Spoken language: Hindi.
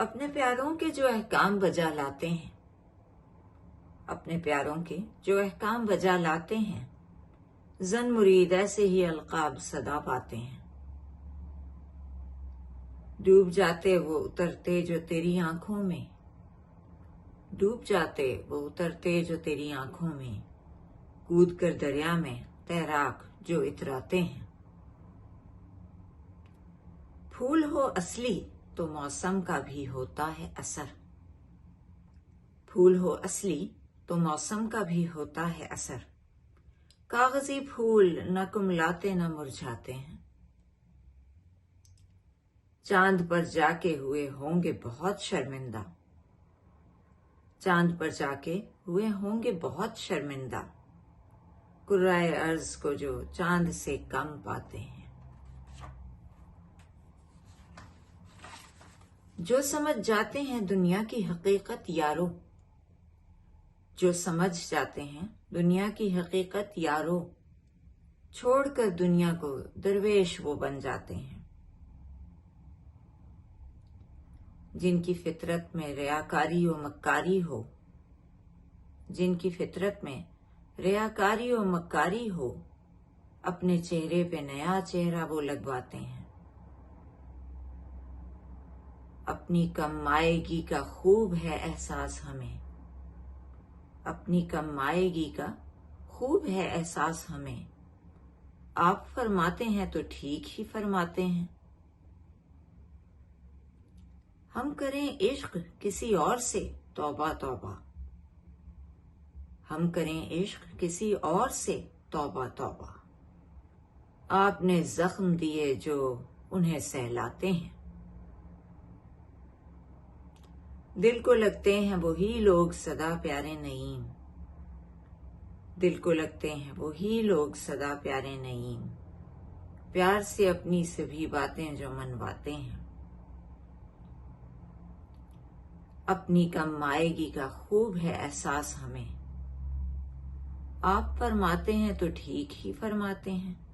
अपने प्यारों के जो अहकाम बजा लाते हैं। अपने प्यारों के जो अहकाम बजा लाते हैं। जन मुरीद ऐसे ही अलकाब सदा पाते हैं। डूब जाते वो उतरते जो तेरी आँखों में। डूब जाते वो उतरते जो तेरी आँखों में। कूद कर दरिया में तैराक जो इतराते हैं। फूल हो असली तो मौसम का भी होता है असर। फूल हो असली तो मौसम का भी होता है असर। कागज़ी फूल न कुमलाते न मुरझाते हैं। चाँद पर जाके हुए होंगे बहुत शर्मिंदा। चाँद पर जाके हुए होंगे बहुत शर्मिंदा। कुर्राए अर्ज़ को जो चाँद से कम पाते हैं। जो समझ जाते हैं दुनिया की हकीकत यारो। जो समझ जाते हैं दुनिया की हकीकत यारो। छोड़कर दुनिया को दरवेश वो बन जाते हैं। जिनकी फितरत में रियाकारी व मक्कारी हो। जिनकी फितरत में रियाकारी व मक्कारी हो। अपने चेहरे पे नया चेहरा वो लगवाते हैं। अपनी कमाएगी का खूब है एहसास हमें। अपनी कमाएगी का खूब है एहसास हमें। आप फरमाते हैं तो ठीक ही फरमाते हैं। हम करें इश्क किसी और से, तौबा तौबा। हम करें इश्क किसी और से, तौबा तौबा। आपने जख्म दिए जो उन्हें सहलाते हैं। दिल को लगते हैं वही लोग सदा प्यारे नईम। दिल को लगते हैं वही लोग सदा प्यारे नईम। प्यार से अपनी सभी बातें जो मनवाते हैं। अपनी कम आएगी का खूब है एहसास हमें। आप फरमाते हैं तो ठीक ही फरमाते हैं।